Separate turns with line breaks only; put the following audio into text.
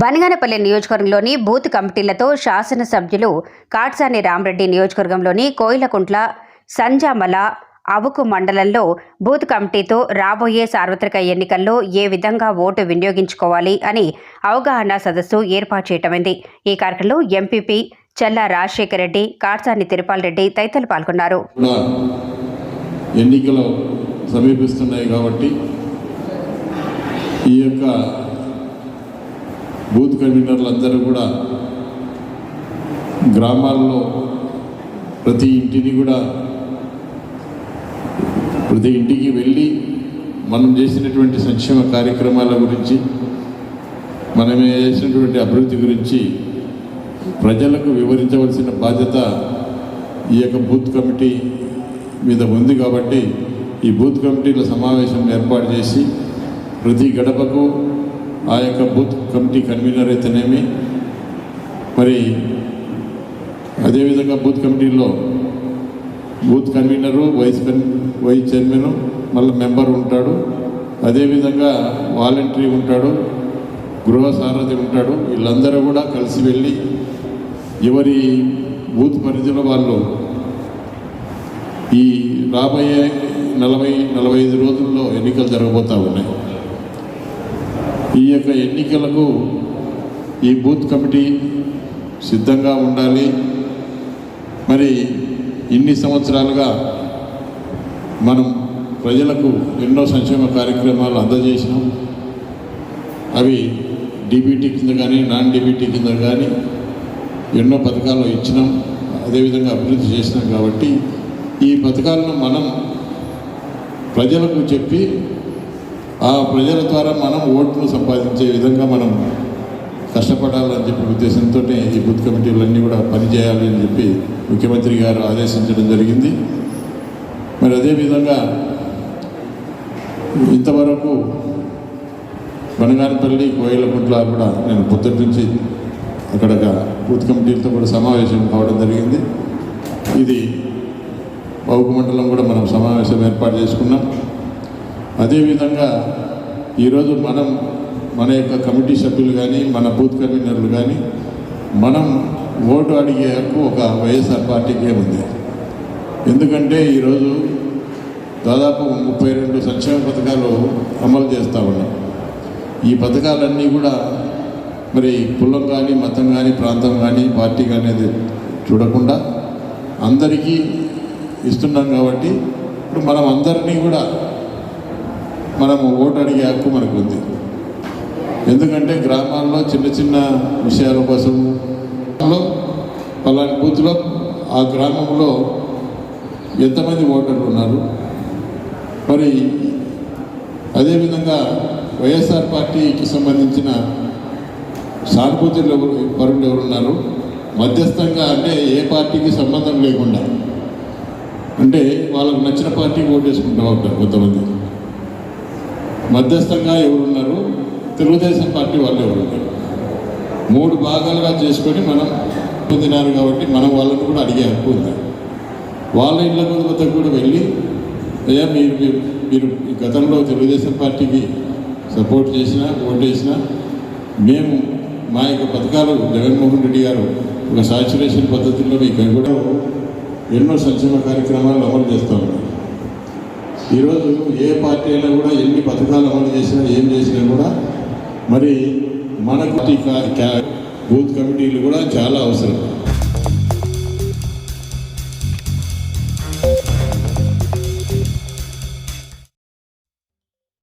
బనగానపల్లి నియోజకవర్గంలోని బూత్ కమిటీలతో శాసనసభ్యులు కాట్సాని రామరెడ్డి నియోజకవర్గంలోని కోయిలకుంట్ల సంజామల అవుకు మండలంలో బూత్ కమిటీతో రాబోయే సార్వత్రిక ఎన్నికల్లో ఏ విధంగా ఓటు వినియోగించుకోవాలి అని అవగాహన సదస్సు ఏర్పాటు చేయటమైంది. ఈ కార్యక్రమంలో ఎంపీపీ చల్లా రాజశేఖర రెడ్డి కాట్సాని తిరుపాల్ రెడ్డి తదితరులు పాల్గొన్నారు.
ఎన్నికలు సమీపిస్తున్నాయి కాబట్టి ఈ యొక్క బూత్ కన్వీనర్లందరూ కూడా గ్రామాల్లో ప్రతి ఇంటిని కూడా ప్రతి ఇంటికి వెళ్ళి మనం చేసినటువంటి సంక్షేమ కార్యక్రమాల గురించి మనం చేసినటువంటి అభివృద్ధి గురించి ప్రజలకు వివరించవలసిన బాధ్యత ఈ యొక్క బూత్ కమిటీ మీద ఉంది కాబట్టి ఈ బూత్ కమిటీల సమావేశం ఏర్పాటు చేసి ప్రతి గడపకు ఆ యొక్క బూత్ కమిటీ కన్వీనర్ అయితేనేమి మరి అదేవిధంగా బూత్ కమిటీలో బూత్ కన్వీనరు వైస్ కన్ వైస్ చైర్మన్ మళ్ళీ మెంబర్ ఉంటాడు. అదేవిధంగా వాలంటరీ ఉంటాడు గృహ సారథి ఉంటాడు. వీళ్ళందరూ కూడా కలిసి వెళ్ళి ఎవరి బూత్ పరిధిలో వాళ్ళు ఈ రాబోయే నలభై నలభై ఐదు రోజుల్లో ఎన్నికలు జరగబోతూ ఉన్నాయి. ఈ యొక్క ఎన్నికలకు ఈ బూత్ కమిటీ సిద్ధంగా ఉండాలి. మరి ఇన్ని సంవత్సరాలుగా మనం ప్రజలకు ఎన్నో సంక్షేమ కార్యక్రమాలు అందజేసినాం. అవి డీబీటీ కింద కానీ నాన్ డీబీటీ కింద కానీ ఎన్నో పథకాలు ఇచ్చినాం. అదేవిధంగా అభివృద్ధి చేసినాం కాబట్టి ఈ పథకాలను మనం ప్రజలకు చెప్పి ఆ ప్రజల ద్వారా మనం ఓట్లు సంపాదించే విధంగా మనం కష్టపడాలని చెప్పి ఉద్దేశంతో ఈ బూత్ కమిటీలన్నీ కూడా పనిచేయాలి అని చెప్పి ముఖ్యమంత్రి గారు ఆదేశించడం జరిగింది. మరి అదేవిధంగా ఇంతవరకు బనగానపల్లి కోయిలకుంట్ల కూడా నేను పొద్దుటి నుంచి అక్కడ బూత్ కమిటీలతో కూడా సమావేశం కావడం జరిగింది. ఇది బౌకు మండలం కూడా మనం సమావేశం ఏర్పాటు చేసుకున్నాం. అదేవిధంగా ఈరోజు మనం మన యొక్క కమిటీ సభ్యులు కానీ మన బూత్ కన్వీనర్లు కానీ మనం ఓటు అడిగే హక్కు ఒక వైఎస్ఆర్ పార్టీకే ఉంది. ఎందుకంటే ఈరోజు దాదాపు ముప్పై రెండు సంక్షేమ పథకాలు అమలు చేస్తూ ఉన్నాం. ఈ పథకాలన్నీ కూడా మరి కులం కానీ మతం కానీ ప్రాంతం కానీ పార్టీ కానీ చూడకుండా అందరికీ ఇస్తున్నాం కాబట్టి ఇప్పుడు మనం అందరినీ కూడా మనము ఓటు అడిగే హక్కు మనకు ఉంది ఎందుకంటే గ్రామాల్లో చిన్న చిన్న విషయాల కోసం లో పలాని బూత్లో ఆ గ్రామంలో ఎంతమంది ఓటర్లు ఉన్నారు. మరి అదేవిధంగా వైఎస్ఆర్ పార్టీకి సంబంధించిన సానుభూతులు ఎవరు పరులు ఎవరున్నారు మధ్యస్థంగా అంటే ఏ పార్టీకి సంబంధం లేకుండా. అంటే వాళ్ళకు నచ్చిన పార్టీకి వేసుకుంటా ఉంటారు కొంతమంది. మధ్యస్థంగా ఎవరున్నారు? తెలుగుదేశం పార్టీ వాళ్ళు ఎవరున్నారు మూడు భాగాలుగా చేసుకొని మనం పొందినారు కాబట్టి మనం వాళ్ళని కూడా అడిగే హక్కు ఉంది. వాళ్ళ ఇళ్ళ వద్ద కూడా వెళ్ళి అయ్యా మీరు మీరు ఈ గతంలో తెలుగుదేశం పార్టీకి సపోర్ట్ చేసినా ఓటు చేసినా మేము మా యొక్క పథకాలు జగన్మోహన్ రెడ్డి గారు ఒక సాచురేషన్ పద్ధతిలో మీకు కూడా ఎన్నో సంక్షేమ కార్యక్రమాలు అమలు చేస్తూ ఉన్నారు. ఈరోజు ఏ పార్టీ అయినా కూడా ఎన్ని పథకాలు అమలు చేసినా ఏం చేసినా కూడా మరి మనకు బూత్ కమిటీలు కూడా చాలా అవసరం.